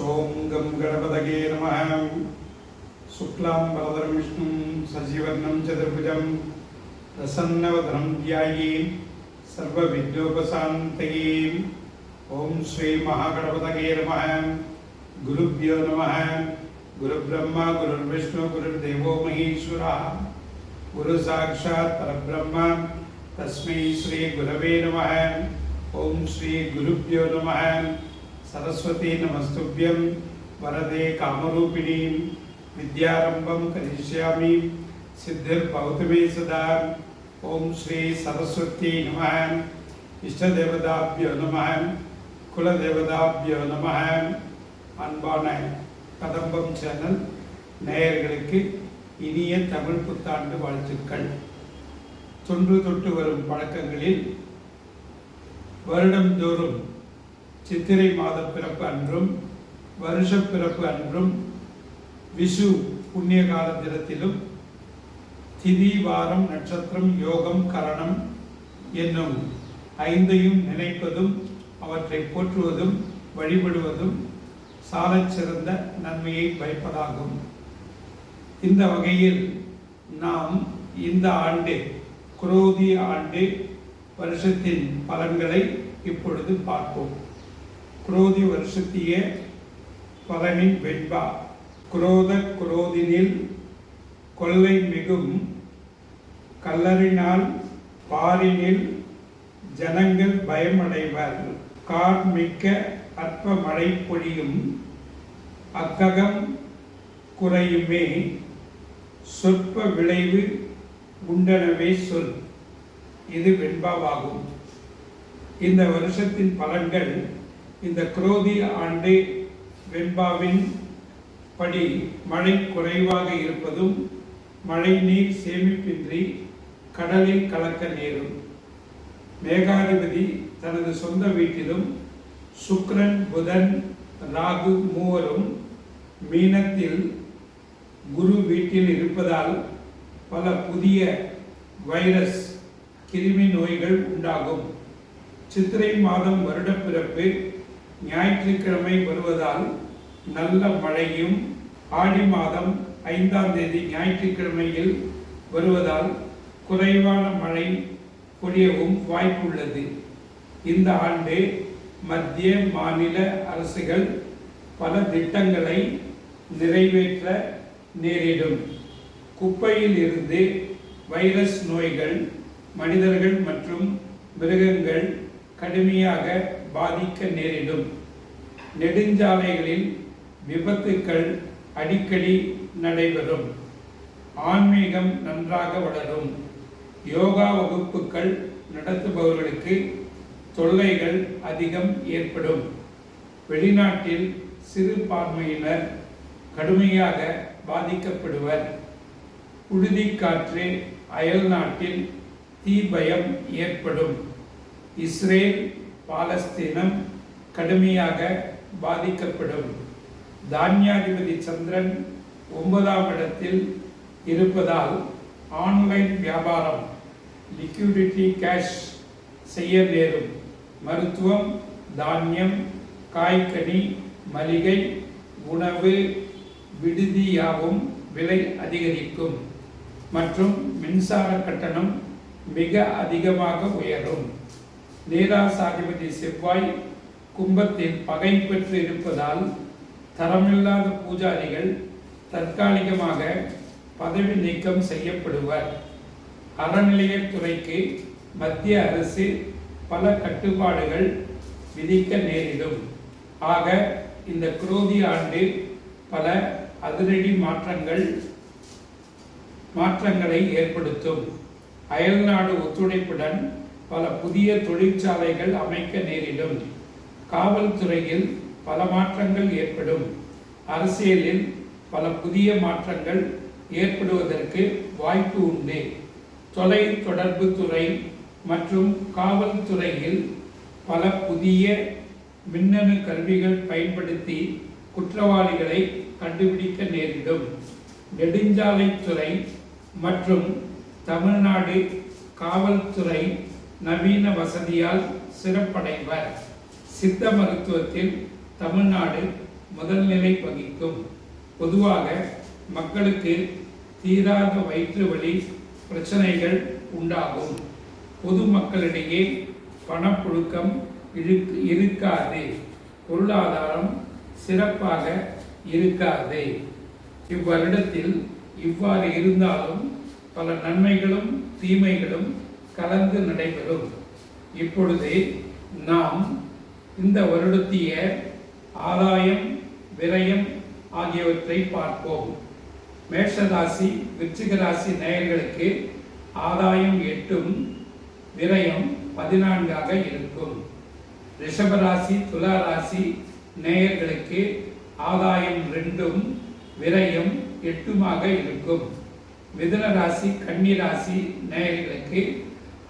ॐ गं गणपतये नमः। शुक्लां वरदं विष्णुं सजीवर्णं चतुर्भुजं प्रसन्नवदनं ध्याये सर्वविघ्नोपशान्तये ॐ श्रीमहागणपतये नमः। गुरुभ्यो नमः। गुरुब्रह्मा, गुरुर्विष्णु, गुरुर्देवो महेश्वरः। गुरुसाक्षात् परब्रह्म। तस्मै श्रीगुरवे नमः। ॐ श्रीगुरुभ्यो नमः। சரஸ்வதி நமஸ்துபியம் வரதே காமரூபிணீம். வித்யாரம்பம் கரிஷ்யாமி. சித்திர் பௌத்தமே சதா. ஓம் ஸ்ரீ சரஸ்வதி நம. இஷ்டதேவதாபியோ நம. குலதேவதாபியோ நம. அன்பான கதம்பம் சேனல் நேயர்களுக்கு இனிய தமிழ் புத்தாண்டு வாழ்த்துக்கள். தொன்று தொட்டு வரும் பழக்கங்களில் வருடந்தோறும் சித்திரை மாத பிறப்பு அன்றும் வருஷ பிறப்பு அன்றும் விஷு புண்ணிய கால தினத்திலும் திதி வாரம் நட்சத்திரம் யோகம் கரணம் என்னும் ஐந்தையும் நினைப்பதும் அவற்றை போற்றுவதும் வழிபடுவதும் சாலச்சிறந்த நன்மையை பயப்பதாகும். இந்த வகையில் நாம் இந்த ஆண்டு குரோதி ஆண்டு வருஷத்தின் பலன்களை இப்பொழுது பார்ப்போம். குரோதி வருஷத்திய பலனின் வெண்பா. குரோத குரோதினில் கொள்ளை மிகும் கல்லறினால் பாரினில் ஜனங்கள் பயமடைவர். கார்மிக்க அற்ப மழை பொழியும் அக்ககம் குறையுமே. சொற்ப விளைவு உண்டனவே சொல். இது வெண்பாவாகும். இந்த வருஷத்தின் பலன்கள் இந்த குரோதி ஆண்டு வெண்பாவின் படி மழை குறைவாக இருப்பதும் மழை நீர் சேமிப்பின்றி கடலில் கலக்க நேரும். மேகாதிபதி தனது சொந்த வீட்டிலும் சுக்ரன் புதன் ராகு மூவரும் மீனத்தில் குரு வீட்டில் இருப்பதால் பல புதிய வைரஸ் கிருமி நோய்கள் உண்டாகும். சித்திரை மாதம் வருடப்பிறப்பு ஞாயிற்றுக்கிழமை வருவதால் நல்ல மழையும் ஆடி மாதம் ஐந்தாம் தேதி ஞாயிற்றுக்கிழமையில் வருவதால் குறைவான மழை பொழியவும் வாய்ப்புள்ளது. இந்த ஆண்டு மத்திய மாநில அரசுகள் பல திட்டங்களை நிறைவேற்ற நேரிடும். குப்பையில் இருந்து வைரஸ் நோய்கள் மனிதர்கள் மற்றும் மிருகங்கள் கடுமையாக பாதிக்க நேரிடும். நெடுஞ்சாலைகளில் விபத்துக்கள் அடிக்கடி நடைபெறும். ஆன்மீகம் நன்றாக வளரும். யோகா வகுப்புகள் நடத்துபவர்களுக்கு தொல்லைகள் அதிகம் ஏற்படும். வெளிநாட்டில் சிறுபான்மையினர் கடுமையாக பாதிக்கப்படுவர். புழுதிக்காற்று அயல்நாட்டில் அயல் நாட்டில் தீ பயம் ஏற்படும். இஸ்ரேல் பாலஸ்தீனம் கடுமையாக பாதிக்கப்படும். தானியாதிபதி சந்திரன் ஒன்பதாம் இடத்தில் இருப்பதால் ஆன்லைன் வியாபாரம் லிக்விடிட்டி கேஷ் செய்ய நேரும். மருத்துவம் தானியம் காய்கனி மளிகை உணவு விடுதியாகவும் விலை அதிகரிக்கும் மற்றும் மின்சார கட்டணம் மிக அதிகமாக உயரும். நீராசாதிபதி செவ்வாய் கும்பத்தில் பகை பெற்று இருப்பதால் தரமில்லாத பூஜாரிகள் தற்காலிகமாக பதவி நீக்கம் செய்யப்படுவர். அறநிலையத்துறைக்கு மத்திய அரசு பல கட்டுப்பாடுகள் விதிக்க நேரிடும். ஆக இந்த குரோதி ஆண்டு பல அதிரடி மாற்றங்கள் மாற்றங்களை ஏற்படுத்தும். அயல்நாடு ஒத்துழைப்புடன் பல புதிய தொழிற்சாலைகள் அமைக்க நேரிடும். காவல்துறையில் பல மாற்றங்கள் ஏற்படும். அரசியலில் பல புதிய மாற்றங்கள் ஏற்படுவதற்கு வாய்ப்பு உண்டு. தொலை தொடர்பு துறை மற்றும் காவல்துறையில் பல புதிய மின்னணு கருவிகள் பயன்படுத்தி குற்றவாளிகளை கண்டுபிடிக்க நேரிடும். நெடுஞ்சாலைத்துறை மற்றும் தமிழ்நாடு காவல்துறை நவீன வசதியால் சிறப்படைவர். சித்த மருத்துவத்தில் தமிழ்நாடு முதல்நிலை வகிக்கும். பொதுவாக மக்களுக்கு தீராத வயிற்று வலி பிரச்சனைகள் உண்டாகும். பொதுமக்களிடையே பணப்புழுக்கம் இழுக்கு இருக்காது. பொருளாதாரம் சிறப்பாக இருக்காது. இவ்வருடத்தில் இவ்வாறு இருந்தாலும் பல நன்மைகளும் தீமைகளும் கலந்து நடைபெறும். இப்பொழுது நாம் இந்த வருடத்திய ஆதாயம் விரயம் ஆகியவற்றை பார்ப்போம். மேஷராசி விருச்சிக ராசி நேயர்களுக்கு ஆதாயம் எட்டும் விரயம் பதினான்காக இருக்கும். ரிஷபராசி துலா ராசி நேயர்களுக்கு ஆதாயம் ரெண்டும் விரயம் எட்டுமாக இருக்கும். மிதுன ராசி கன்னி ராசி நேயர்களுக்கு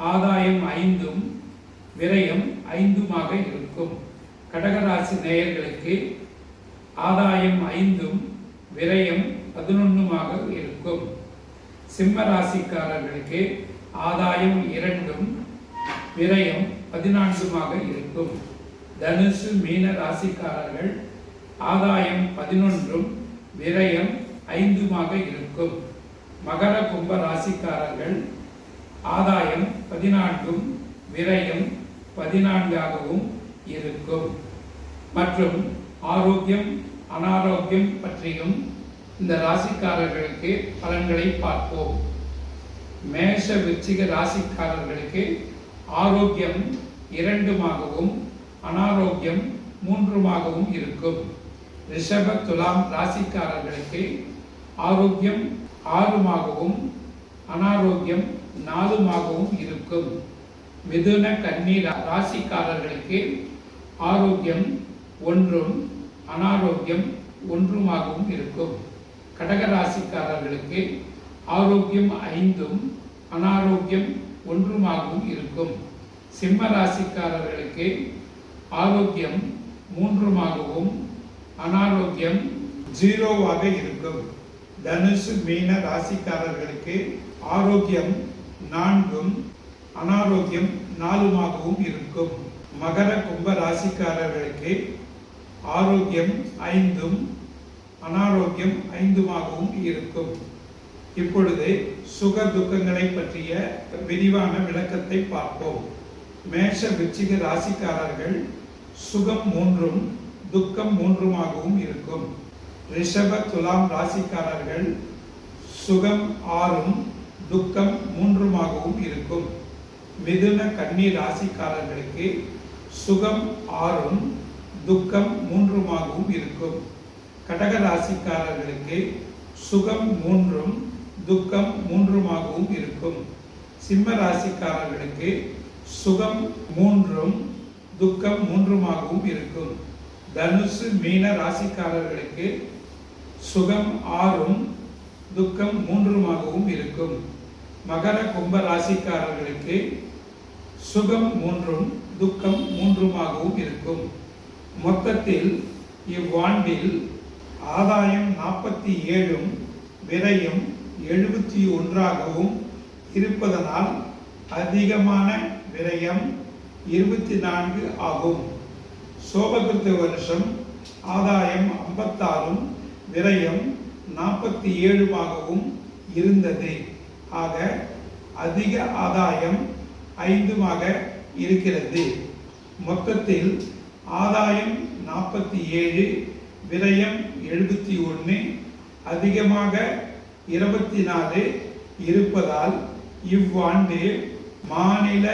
ஆதாயம் ஐந்தும் விரயம் ஐந்துமாக இருக்கும். கடகராசி நேயர்களுக்கு ஆதாயம் ஐந்தும் விரயம் பதினொன்றுமாக இருக்கும். சிம்ம ராசிக்காரர்களுக்கு ஆதாயம் இரண்டும் விரயம் பதினான்குமாக இருக்கும். தனுசு மீன ராசிக்காரர்கள் ஆதாயம் பதினொன்றும் விரயம் ஐந்துமாக இருக்கும். மகர கும்ப ராசிக்காரர்கள் ஆதாயம் பதினான்கும் விரயம் பதினான்காகவும் இருக்கும். மற்றும் ஆரோக்கியம் அனாரோக்கியம் பற்றியும் இந்த ராசிக்காரர்களுக்கு பலன்களை பார்ப்போம். மேஷ விருச்சிக ராசிக்காரர்களுக்கு ஆரோக்கியம் இரண்டுமாகவும் அனாரோக்கியம் மூன்றுமாகவும் இருக்கும். ரிஷப துலாம் ராசிக்காரர்களுக்கு ஆரோக்கியம் ஆறுமாகவும் அனாரோக்கியம் நாலுமாகவும் இருக்கும். மிதுன கன்னி ரா- ராசிக்காரர்களுக்கு ஆரோக்கியம் ஒன்றும் அனாரோக்கியம் ஒன்றுமாகவும் இருக்கும். கடக ராசிக்காரர்களுக்கு ஆரோக்கியம் ஐந்தும் அனாரோக்கியம் ஒன்றுமாகவும் இருக்கும். சிம்ம ராசிக்காரர்களுக்கு ஆரோக்கியம் மூன்றுமாகவும் அனாரோக்கியம் ஜீரோவாக இருக்கும். தனுசு மீன ராசிக்காரர்களுக்கு ஆரோக்கியம் நான்கும் அனாரோக்கியம் நாலுமாகவும் இருக்கும். மகர கும்ப ராசிக்காரர்களுக்கு ஆரோக்கியம் ஐந்தும் அனாரோக்கியம் ஐந்துமாகவும் இருக்கும். இப்பொழுது சுக துக்கங்களை பற்றிய விரிவான விளக்கத்தை பார்ப்போம். மேஷ விச்சிக ராசிக்காரர்கள் சுகம் மூன்றும் துக்கம் மூன்றுமாகவும் இருக்கும். ரிஷப துலாம் ராசிக்காரர்கள் சுகம் ஆறும் துக்கம் மூன்றுமாகவும் இருக்கும். மிதுன கன்னி ராசிக்காரர்களுக்கு சுகம் ஆறும் துக்கம் மூன்றுமாகவும் இருக்கும். கடக ராசிக்காரர்களுக்கு சுகம் மூன்றும் துக்கம் மூன்றுமாகவும் இருக்கும். சிம்ம ராசிக்காரர்களுக்கு சுகம் மூன்றும் துக்கம் மூன்றுமாகவும் இருக்கும். தனுசு மீன ராசிக்காரர்களுக்கு சுகம் ஆறும் துக்கம் மூன்றுமாகவும் இருக்கும். மகர கும்ப ராசிக்காரர்களுக்கு சுகம் மூன்றும் துக்கம் மூன்றுமாகவும் இருக்கும். மொத்தத்தில் இவ்வாண்டில் ஆதாயம் நாற்பத்தி ஏழும் விரயம் எழுபத்தி ஒன்றாகவும் இருப்பதனால் அதிகமான விரயம் இருபத்தி நான்கு ஆகும். சோபகிருத்த வருஷம் ஆதாயம் ஐம்பத்தாறும் விரயம் நாற்பத்தி ஏழுமாகவும் இருந்தது. ஆக அதிக ஆதாயம் ஐந்துமாக இருக்கிறது. மொத்தத்தில் ஆதாயம் நாற்பத்தி ஏழு விரயம் எழுபத்தி ஒன்று அதிகமாக இருபத்தி நாலு இருப்பதால் இவ்வாண்டு மாநில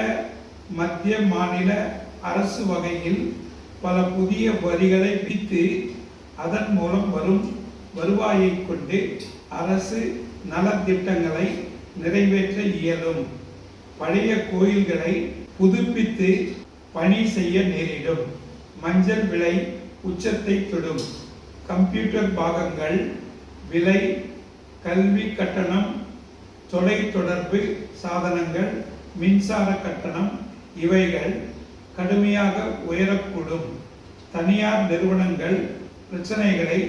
மத்திய மாநில அரசு வகையில் பல புதிய வரிகளை விதித்து அதன் மூலம் வரும் வருவாயை கொண்டு அரசு நலத்திட்டங்களை நிறைவேற்ற இயலும். பழைய கோயில்களை புதுப்பித்து பணி செய்ய நேரிடும். மஞ்சள் விலை உச்சத்தை தொடும். கம்ப்யூட்டர் பாகங்கள் விலை கல்வி கட்டணம் தொலைத்தொடர்பு சாதனங்கள் மின்சார கட்டணம் இவைகள் கடுமையாக உயரக்கூடும். தனியார் நிறுவனங்கள் பிரச்சனைகளை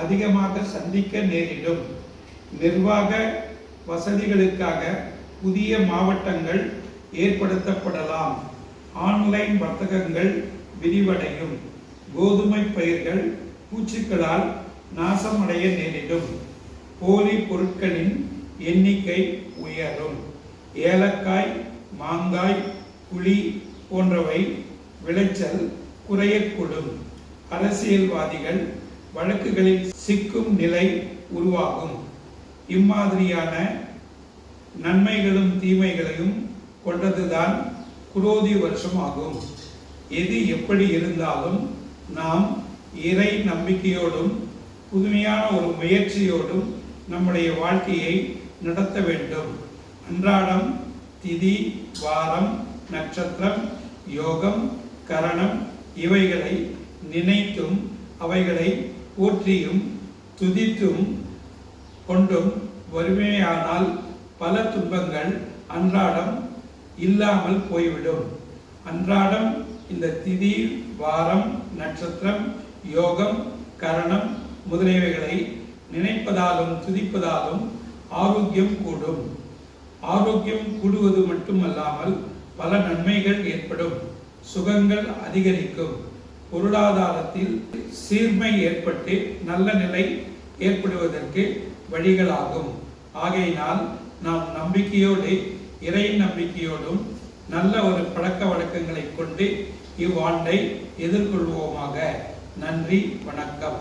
அதிகமாக சந்திக்க நேரிடும். நிர்வாக வசதிகளுக்காக புதிய மாவட்டங்கள் ஏற்படுத்தப்படலாம். ஆன்லைன் வர்த்தகங்கள் விரிவடையும். கோதுமை பயிர்கள் பூச்சிக்களால் நாசமடைய நேரிடும். போலி பொருட்களின் எண்ணிக்கை உயரும். ஏலக்காய் மாங்காய் புளி போன்றவை விளைச்சல் குறையக்கூடும். அரசியல்வாதிகள் வழக்குகளில் சிக்கும் நிலை உருவாகும். இம்மாதிரியான நன்மைகளும் தீமைகளையும் கொண்டதுதான் குரோதி வருஷம் ஆகும் எது எப்படி இருந்தாலும் நாம் இறை நம்பிக்கையோடும் புதுமையான ஒரு முயற்சியோடும் நம்முடைய வாழ்க்கையை நடத்த வேண்டும். அன்றாடம் திதி வாரம் நட்சத்திரம் யோகம் கரணம் இவைகளை நினைத்தும் அவைகளை போற்றியும் துதித்தும் கொண்டும் வறுமையானால் பல துன்பங்கள் அன்றாடம் இல்லாமல் போய்விடும். அன்றாடம் இந்த திதி வாரம் நட்சத்திரம் யோகம் கரணம் முதலியவைகளை நினைப்பதாலும் துதிப்பதாலும் ஆரோக்கியம் கூடும். ஆரோக்கியம் கூடுவது மட்டுமல்லாமல் பல நன்மைகள் ஏற்படும். சுகங்கள் அதிகரிக்கும். பொருளாதாரத்தில் சீர்மை ஏற்பட்டு நல்ல நிலை ஏற்படுவதற்கு வழிகளாகும். ஆகையினால் நாம் நம்பிக்கையோடு இறை நம்பிக்கையோடும் நல்ல ஒரு பழக்க வழக்கங்களை கொண்டு இவ்வாண்டை எதிர்கொள்வோமாக. நன்றி வணக்கம்.